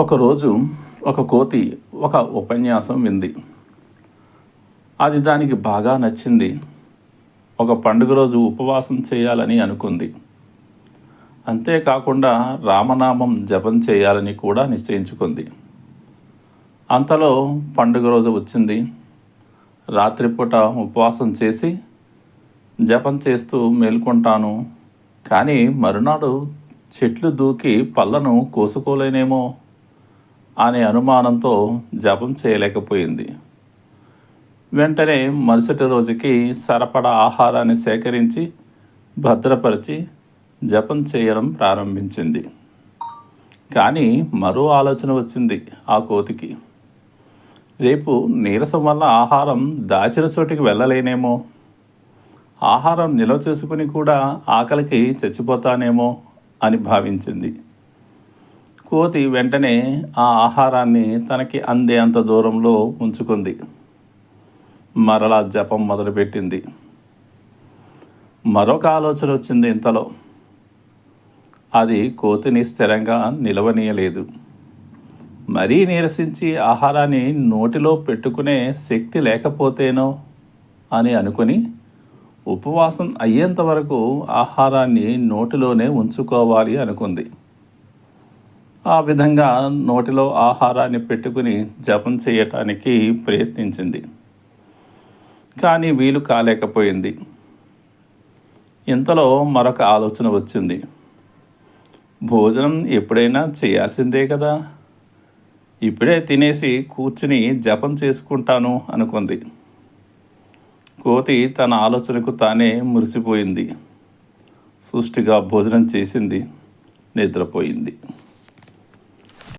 ఒకరోజు ఒక కోతి ఒక ఉపన్యాసం వింది. అది దానికి బాగా నచ్చింది. ఒక పండుగ రోజు ఉపవాసం చేయాలని అనుకుంది. అంతేకాకుండా రామనామం జపం చేయాలని కూడా నిశ్చయించుకుంది. అంతలో పండుగ రోజు వచ్చింది. రాత్రిపూట ఉపవాసం చేసి జపం చేస్తూ మేల్కొంటాను. కానీ మరునాడు చెట్లు దూకి పళ్ళను కోసుకోలేనేమో. అనే అనుమానంతో జపం చేయలేకపోయింది. వెంటనే మరుసటి రోజుకి సరపడా ఆహారాన్ని సేకరించి భద్రపరిచి జపం చేయడం ప్రారంభించింది. కానీ మరో ఆలోచన వచ్చింది ఆ కోతికి. రేపు నీరసం వల్ల ఆహారం దాచిన చోటికి వెళ్ళలేనేమో. ఆహారం నిల్వ చేసుకుని కూడా ఆకలికి చచ్చిపోతానేమో అని భావించింది. కోతి వెంటనే ఆ ఆహారాన్ని తనకి అందే అంత దూరంలో ఉంచుకుంది. మరలా జపం మొదలుపెట్టింది. మరొక ఆలోచన వచ్చింది ఇంతలో. అది కోతిని స్థిరంగా నిలవనీయలేదు. మరీ నీరసించి ఆహారాన్ని నోటిలో పెట్టుకునే శక్తి లేకపోతేనో అని అనుకుని ఉపవాసం అయ్యేంత వరకు ఆహారాన్ని నోటిలోనే ఉంచుకోవాలి అనుకుంది. ఆ విధంగా నోటిలో ఆహారాన్ని పెట్టుకుని జపం చేయటానికి ప్రయత్నించింది. కానీ వీలు కాలేకపోయింది. ఇంతలో మరొక ఆలోచన వచ్చింది. భోజనం ఎప్పుడైనా చేయాల్సిందే కదా? ఇప్పుడే తినేసి కూర్చుని జపం చేసుకుంటాను అనుకుంది. కోతి తన ఆలోచనకు తానే మురిసిపోయింది. సుష్టిగా భోజనం చేసింది నిద్రపోయింది.